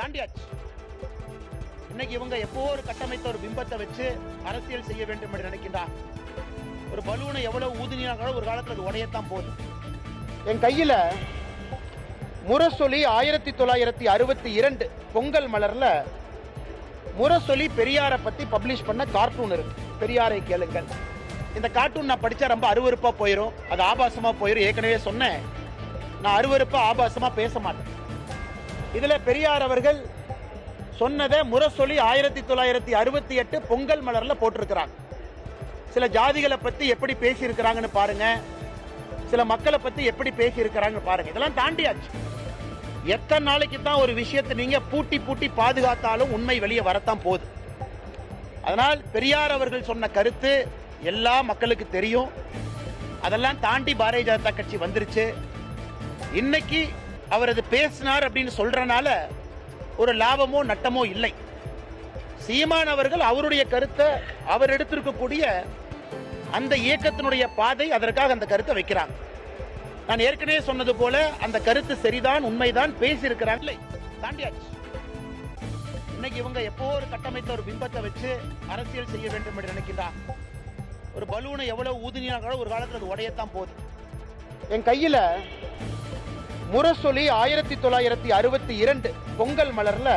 தாண்டியாச்சு. இன்னைக்கு இவங்க எப்போ ஒரு கட்டமைத்த ஒரு பிம்பத்தை வச்சு அரசியல் செய்ய வேண்டும் என்று நினைக்கின்றார்? ஒரு பலூனை எவ்வளவு ஊதினாங்களோ ஒரு காலத்தில் அது உடையத்தான் போகுது. என் கையில முரசொலி ஆயிரத்தி தொள்ளாயிரத்தி அறுபத்தி இரண்டு பொங்கல் மலர்ல முரசொலி பெரியாரை பத்தி பப்ளிஷ் பண்ண கார்ட்டூன் இருக்கு. பெரியாரை கேளுங்கள். இந்த கார்ட்டூன் நான் படிச்சா ரொம்ப அருவருப்பா போயிடும் அது ஆபாசமா போயிடும் ஏற்கனவே சொன்னேன். நான் அருவருப்பா ஆபாசமா பேச மாட்டேன். இதில் பெரியார் அவர்கள் சொன்னதை முரசொலி ஆயிரத்தி தொள்ளாயிரத்தி அறுபத்தி எட்டு பொங்கல் மலரில் போட்டிருக்கிறாங்க. சில ஜாதிகளை பற்றி எப்படி பேசியிருக்கிறாங்கன்னு பாருங்க. சில மக்களை பற்றி எப்படி பேசியிருக்கிறாங்கன்னு பாருங்க. இதெல்லாம் தாண்டியாச்சு. எத்தனை நாளைக்கு தான் ஒரு விஷயத்தை நீங்கள் பூட்டி பூட்டி பாதுகாத்தாலும் உண்மை வெளியே வரத்தான் போகுது. அதனால் பெரியார் அவர்கள் சொன்ன கருத்து எல்லா மக்களுக்கு தெரியும். அதெல்லாம் தாண்டி பாரதிய ஜனதா கட்சி வந்துருச்சு. இன்னைக்கு அவர் அது பேசினார் அப்படின்னு சொல்றனால ஒரு லாபமோ நட்டமோ இல்லை. சீமான் அவர்கள் அவருடைய கருத்தை அவர் எடுத்திருக்கக்கூடிய அந்த இயக்கத்தினுடைய பாதை அதற்காக அந்த கருத்தை வைக்கிறாங்க. நான் ஏற்கனவே சொன்னது போல அந்த கருத்து சரிதான் உண்மைதான் பேசியிருக்கிறாங்க. இல்லை தாண்டியாச்சு. இன்னைக்கு இவங்க எப்போ ஒரு கட்டமைத்த ஒரு பிம்பத்தை வச்சு அரசியல் செய்ய வேண்டும் என்று நினைக்கிறான் ஒரு பலூனை எவ்வளவு ஊதினாங்களோ ஒரு காலத்தில் அது உடையத்தான் போகுது. என் கையில் முரசொலி ஆயிரத்தி தொள்ளாயிரத்தி அறுபத்தி இரண்டு பொங்கல் மலர்ல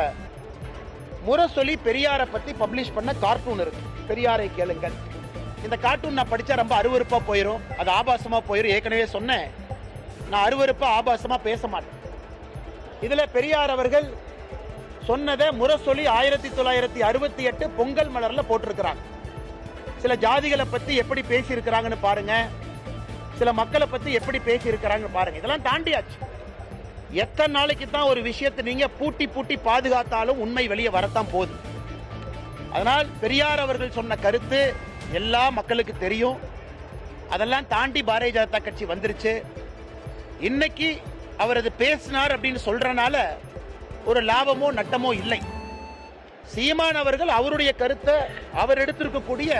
முரசொலி பெரியாரை பத்தி பப்ளிஷ் பண்ண கார்ட்டூன் இருக்கு. பெரியாரை கேளுங்கள். இந்த கார்ட்டூன் நான் படிச்சா ரொம்ப அருவறுப்பா போயிடும் அது ஆபாசமா போயிடும் ஏற்கனவே சொன்னேன். நான் அருவறுப்பா ஆபாசமா பேச மாட்டேன். இதுல பெரியார் அவர்கள் சொன்னதை முரசொலி ஆயிரத்தி தொள்ளாயிரத்தி அறுபத்தி எட்டு பொங்கல் மலர்ல போட்டிருக்கிறாங்க. சில ஜாதிகளை பத்தி எப்படி பேசியிருக்கிறாங்கன்னு பாருங்க. சில மக்களை பத்தி எப்படி பேசியிருக்கிறாங்கன்னு பாருங்க. இதெல்லாம் தாண்டியாச்சு. எத்தனை நாளைக்கு தான் ஒரு விஷயத்தை நீங்க பூட்டி பூட்டி பாதுகாத்தாலும் உண்மை வெளியே வரத்தான் போகுது. அதனால் பெரியார் அவர்கள் சொன்ன கருத்து எல்லா மக்களுக்கு தெரியும். அதெல்லாம் தாண்டி பாரதிய ஜனதா கட்சி வந்துருச்சு. இன்னைக்கு அவர் அது பேசினார் அப்படின்னு சொல்றனால ஒரு லாபமோ நட்டமோ இல்லை. சீமான் அவர்கள் அவருடைய கருத்தை அவர் எடுத்திருக்கக்கூடிய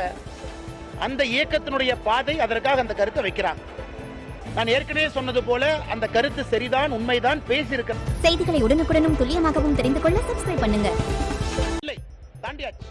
அந்த இயக்கத்தினுடைய பாதை அதற்காக அந்த கருத்தை வைக்கிறாங்க. நான் ஏற்கனவே சொன்னது போல அந்த கருத்து சரிதான் உண்மைதான் பேசியிருக்க செய்திகளை உடனுக்குடனும் துல்லியமாகவும் தெரிந்து கொள்ள சப்ஸ்கிரைப் பண்ணுங்க. இல்லை தாண்டியாச்சு.